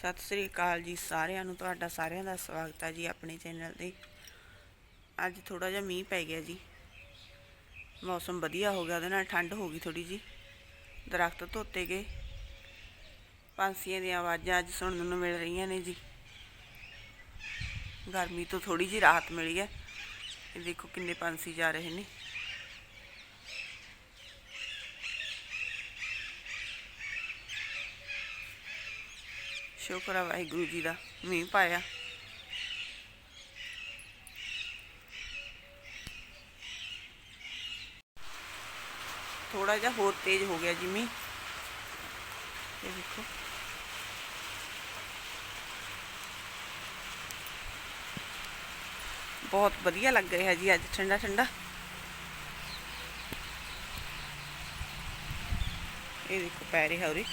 ਸਤਿ ਸ੍ਰੀ ਅਕਾਲ ਜੀ ਸਾਰਿਆਂ ਨੂੰ, ਤੁਹਾਡਾ ਸਾਰਿਆਂ ਦਾ ਸਵਾਗਤ ਹੈ ਜੀ ਆਪਣੇ ਚੈਨਲ ਤੇ। ਅੱਜ ਥੋੜਾ ਜਿਹਾ ਮੀਂਹ ਪੈ ਗਿਆ ਜੀ। ਮੌਸਮ ਵਧੀਆ ਹੋ ਗਿਆ, ਉਹਦੇ ਨਾਲ ਠੰਡ ਹੋ ਗਈ ਥੋੜੀ ਜੀ ਦਰਖਤ ਧੋਤੇ ਗਏ। ਪੰਛੀਆਂ ਦੀਆਂ ਆਵਾਜ਼ਾਂ ਅੱਜ ਸੁਣਨ ਨੂੰ ਮਿਲ ਰਹੀਆਂ ਨੇ ਜੀ। ਗਰਮੀ ਤੋਂ ਥੋੜੀ ਜੀ ਰਾਹਤ ਮਿਲੀ ਹੈ। ਇਹ ਦੇਖੋ ਕਿੰਨੇ ਪੰਛੀ ਜਾ ਰਹੇ ਨੇ। ਸ਼ੁਕਰ ਹੈ ਵਾਹਿਗੁਰੂ ਜੀ ਦਾ, ਮੀਂਹ ਪਾਇਆ। ਥੋੜਾ ਜਿਹਾ ਹੋਰ ਤੇਜ਼ ਹੋ ਗਿਆ ਜੀ ਮੀਂਹ। ਇਹ ਦੇਖੋ ਬਹੁਤ ਵਧੀਆ ਲੱਗ ਰਿਹਾ ਜੀ ਅੱਜ, ਠੰਡਾ ਠੰਡਾ। ਇਹ ਦੇਖੋ ਪੈ ਰਿਹਾ ਉਰੇ।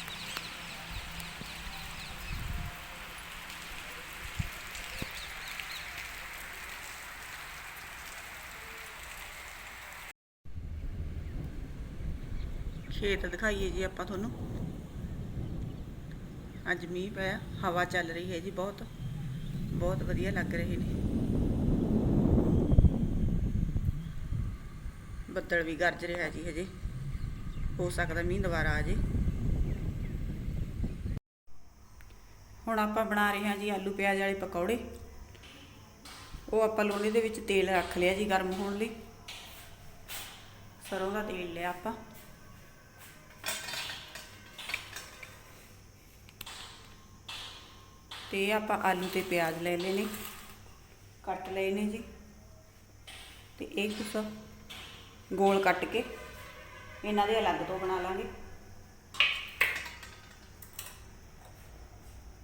ਖੇਤ ਦਿਖਾਈਏ ਜੀ ਆਪਾਂ ਤੁਹਾਨੂੰ। ਅੱਜ ਮੀਂਹ ਪਿਆ, ਹਵਾ ਚੱਲ ਰਹੀ ਹੈ ਜੀ ਬਹੁਤ। ਬਹੁਤ ਵਧੀਆ ਲੱਗ ਰਹੇ ਨੇ। ਬੱਦਲ ਵੀ ਗਰਜ ਰਿਹਾ ਜੀ ਹਜੇ। ਹੋ ਸਕਦਾ ਮੀਂਹ ਦੁਬਾਰਾ ਆ ਜੇ। ਹੁਣ ਆਪਾਂ ਬਣਾ ਰਹੇ ਹਾਂ ਜੀ ਆਲੂ ਪਿਆਜ਼ ਵਾਲੇ ਪਕੌੜੇ। ਉਹ ਆਪਾਂ ਲੋਹੇ ਦੇ ਵਿੱਚ ਤੇਲ ਰੱਖ ਲਿਆ ਜੀ ਗਰਮ ਹੋਣ ਲਈ। ਸਰੋਂ ਦਾ ਤੇਲ ਲਿਆ ਆਪਾਂ। ਤੇ ਇਹ ਆਪਾਂ ਆਲੂ ਤੇ ਪਿਆਜ਼ ਲੈ ਲਏ ਨੇ ਕੱਟ ਲਏ ਨੇ ਜੀ। ਤੇ ਇਹ ਕੁਛ ਗੋਲ ਕੱਟ ਕੇ ਇਹਨਾਂ ਦੇ ਅਲੱਗ ਤੋਂ ਬਣਾ ਲਾਂਗੇ।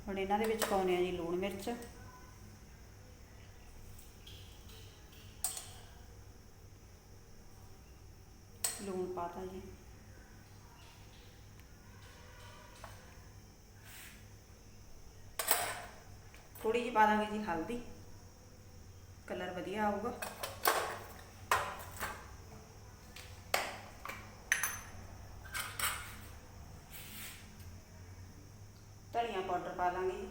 ਹੁਣ ਇਹਨਾਂ ਦੇ ਵਿੱਚ ਪਾਉਣੇ ਆ ਜੀ ਲੂਣ ਮਿਰਚ। ਲੂਣ ਪਾਤਾ ਜੀ। ਥੋੜੀ ਜਿਹੀ ਪਾ ਦਾਂਗੇ ਜੀ ਹਲਦੀ। ਕਲਰ ਵਧੀਆ ਆਊਗਾ। ਧਨੀਆ ਪਾਊਡਰ ਪਾ ਲਾਂਗੇ ਜੀ।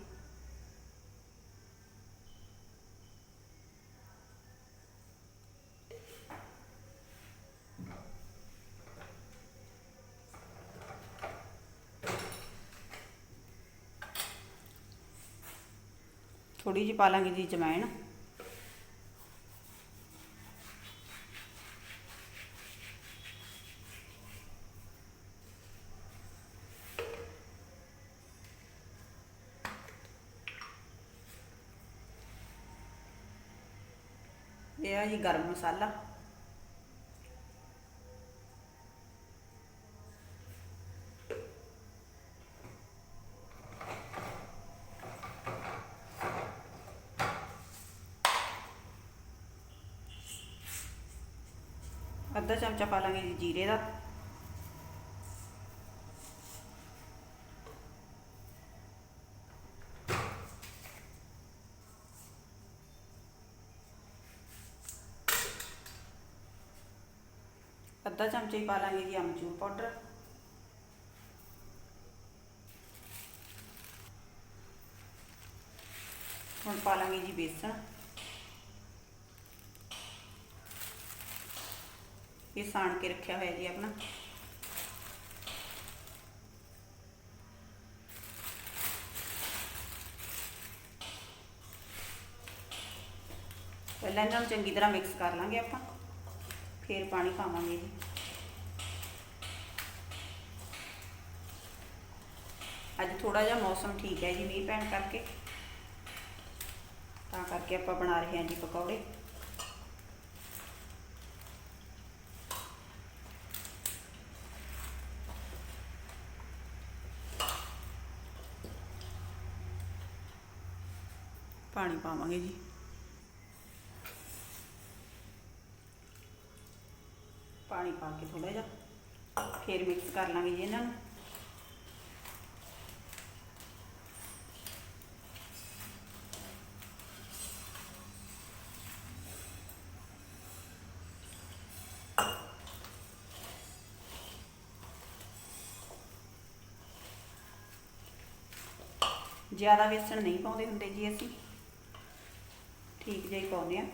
ਥੋੜੀ ਜਿਹੀ ਪਾ ਲਾਂਗੇ ਜੀ ਜਮੈਣ ਇਹ ਆ ਜੀ ਗਰਮ ਮਸਾਲਾ ਅੱਧਾ ਚਮਚਾ ਪਾ ਲਾਂਗੇ ਜੀ ਜੀਰੇ ਦਾ। ਅੱਧਾ ਚਮਚਾ ਹੀ ਪਾ ਲਾਂਗੇ ਜੀ ਅਮਚੂਰ ਪਾਊਡਰ। ਹੁਣ ਪਾ ਲਾਂਗੇ ਜੀ ਬੇਸਣ। ਇਹ ਸਾਣ ਕੇ ਰੱਖਿਆ ਹੋਇਆ ਜੀ ਆਪਣਾ। ਪਹਿਲਾਂ ਇਹਨਾਂ ਨੂੰ ਚੰਗੀ ਤਰ੍ਹਾਂ ਮਿਕਸ ਕਰ ਲਾਂਗੇ ਆਪਾਂ। ਫਿਰ ਪਾਣੀ ਪਾਵਾਂਗੇ ਜੀ। ਅੱਜ ਥੋੜਾ ਜਿਹਾ ਮੌਸਮ ਠੀਕ ਹੈ ਜੀ ਮੀਂਹ ਪੈਣ ਕਰਕੇ। ਤਾਂ ਕਰਕੇ ਆਪਾਂ ਬਣਾ ਰਹੇ ਹਾਂ ਜੀ ਪਕੌੜੇ। ਪਾਣੀ ਪਾਵਾਂਗੇ ਜੀ। ਪਾਣੀ ਪਾ ਕੇ ਥੋੜਾ ਜਿਹਾ ਫਿਰ ਮਿਕਸ ਕਰ ਲਾਂਗੇ ਜੀ ਇਹਨਾਂ ਨੂੰ। ਜ਼ਿਆਦਾ ਵੇਸਣ ਨਹੀਂ ਪਾਉਂਦੇ ਹੁੰਦੇ ਜੀ ਅਸੀਂ। ਠੀਕ ਜਿਹਾ ਹੀ ਪਾਉਂਦੇ ਆ।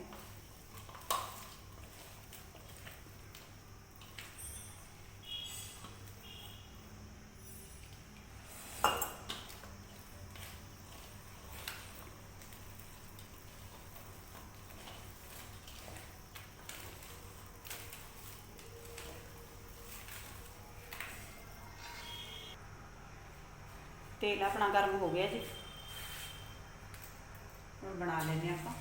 ਤੇਲ ਆਪਣਾ ਗਰਮ ਹੋ ਗਿਆ ਜੀ। ਹੁਣ ਬਣਾ ਲੈਂਦੇ ਹਾਂ ਆਪਾਂ।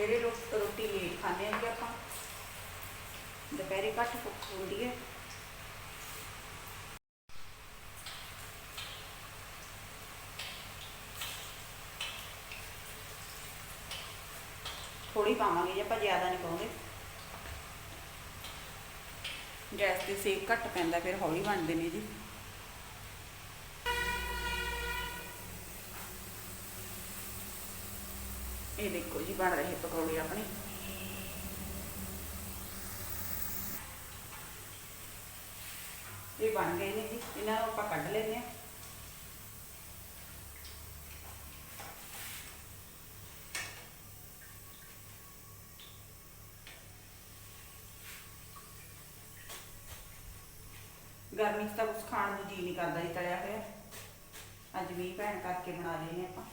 ਸਵੇਰੇ ਰੋ- ਰੋਟੀ ਲੇਟ ਖਾਂਦੇ ਹਾਂ ਜੀ ਆਪਾਂ, ਦੁਪਹਿਰੇ ਘੱਟ ਭੁੱਖ ਹੁੰਦੀ ਹੈ। ਥੋੜੀ ਪਾਵਾਂਗੇ ਜੇ ਆਪਾਂ, ਜ਼ਿਆਦਾ ਨਹੀਂ ਪਾਉਂਦੇ। ਗੈਸ ਤੇ ਸੇਕ ਘੱਟ ਪੈਂਦਾ, ਫਿਰ ਹੌਲੀ ਬਣਦੇ ਨੇ ਜੀ। ਇਹ ਦੇਖੋ ਜੀ, ਬਣ ਰਹੇ ਪਕੌੜੇ ਆਪਣੇ। ਇਹ ਬਣ ਗਏ ਨੇ ਜੀ, ਇਹਨਾਂ ਨੂੰ ਆਪਾਂ ਕੱਢ ਲੈਂਦੇ ਹਾਂ। ਗਰਮੀ 'ਚ ਤਾਂ ਕੁਛ ਖਾਣ ਨੂੰ ਜੀ ਨਹੀਂ ਕਰਦਾ ਜੀ, ਤਲਿਆ ਹੋਇਆ। ਅੱਜ ਵੀ ਭੈਣ ਕਰਕੇ ਬਣਾ ਲੈਨੇ ਆਪਾਂ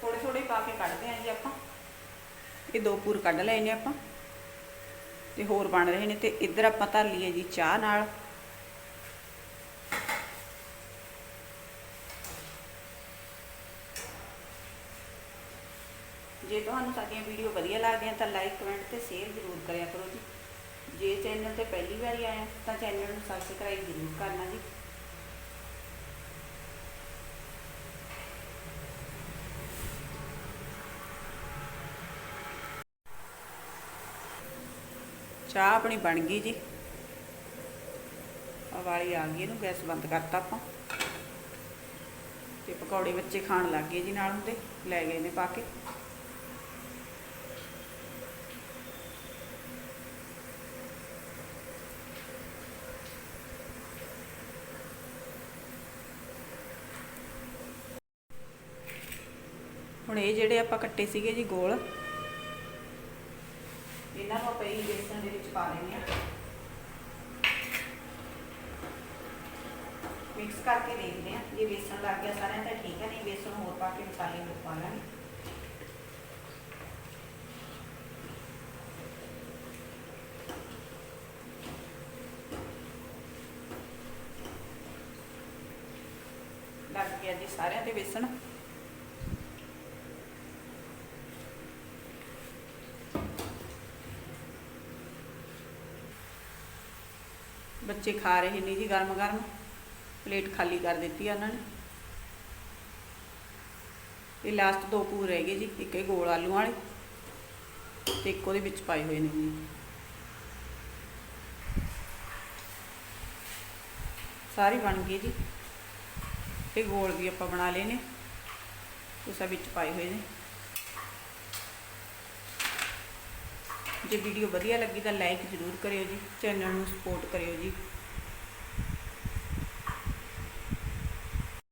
ਥੋੜੇ ਥੋੜੇ ਪਾ ਕੇ ਕੱਢਦੇ ਆਂ ਜੀ ਆਪਾਂ। ਇਹ ਦੋ ਪੂਰ ਕੱਢ ਲਏ ਨੇ ਆਪਾਂ। ਤੇ ਹੋਰ ਬਣ ਰਹੇ ਨੇ ਤੇ ਇੱਧਰ ਆਪਾਂ ਧਰ ਲਈਏ ਜੀ ਚਾਹ ਨਾਲ। ਜੇ ਤੁਹਾਨੂੰ ਸਾਡੀਆਂ ਵੀਡੀਓ ਵਧੀਆ ਲੱਗਦੀਆਂ ਤਾਂ ਲਾਈਕ, ਕਮੈਂਟ ਤੇ ਸ਼ੇਅਰ ਜ਼ਰੂਰ ਕਰਿਆ ਕਰੋ ਜੀ। ਜੇ ਚੈਨਲ ਤੇ ਪਹਿਲੀ ਵਾਰੀ ਆਇਆ ਤਾਂ ਚੈਨਲ ਨੂੰ ਸਬਸਕ੍ਰਾਈਬ ਜ਼ਰੂਰ ਕਰਨਾ ਜੀ। ਚਾਹ ਆਪਣੀ ਬਣ ਗਈ ਜੀ। ਵਾਲੀ ਆ ਗਈ, ਇਹਨੂੰ ਗੈਸ ਬੰਦ ਕਰਤਾ ਆਪਾਂ। ਤੇ ਪਕੌੜੇ ਬੱਚੇ ਖਾਣ ਲੱਗ ਗਏ ਜੀ ਨਾਲ ਹੁੰਦੇ ਲੈ ਗਏ ਨੇ ਪਾ ਕੇ। ਹੁਣ ਇਹ ਜਿਹੜੇ ਆਪਾਂ ਕੱਟੇ ਸੀਗੇ ਜੀ ਗੋਲ ਇਹਨਾਂ ਨੂੰ ਆਪਾਂ ਇਹ ਬੇਸਣ ਦੇ ਵਿੱਚ ਪਾ ਲੈਂਦੇ ਹਾਂ। ਮਿਕਸ ਕਰਕੇ ਦੇਖਦੇ ਹਾਂ। ਜੇ ਬੇਸਣ ਲੱਗ ਗਿਆ ਸਾਰਿਆਂ ਤਾਂ ਠੀਕ ਹੈ, ਨਹੀਂ ਬੇਸਣ ਹੋਰ ਪਾ ਕੇ ਮਸਾਲੇ ਹੋਰ ਪਾ ਲਾਂਗੇ। ਲੱਗ ਗਿਆ ਜੀ ਸਾਰਿਆਂ ਦੇ ਬੇਸਣ। ਬੱਚੇ ਖਾ ਰਹੇ ਨੇ ਜੀ ਗਰਮ ਗਰਮ। ਪਲੇਟ ਖਾਲੀ ਕਰ ਦਿੱਤੀ ਆ ਉਹਨਾਂ ਨੇ। ਇਹ ਲਾਸਟ ਦੋ ਪੂਰ ਰਹਿ ਗਏ ਜੀ, ਇੱਕ ਇਹ ਗੋਲ ਆਲੂ ਵਾਲੇ ਤੇ ਇੱਕ ਉਹਦੇ ਵਿੱਚ ਪਾਏ ਹੋਏ ਨੇ ਜੀ। ਸਾਰੀ ਬਣ ਗਈ ਜੀ। ਇਹ ਗੋਲ ਵੀ ਆਪਾਂ ਬਣਾ ਲਏ ਨੇ ਇਹ ਵਿੱਚ ਪਾਏ ਹੋਏ ਨੇ। ਜੇ ਵੀਡੀਓ ਵਧੀਆ ਲੱਗੀ ਤਾਂ ਲਾਈਕ ਜ਼ਰੂਰ ਕਰਿਓ ਜੀ ਚੈਨਲ ਨੂੰ ਸਪੋਰਟ ਕਰਿਓ ਜੀ।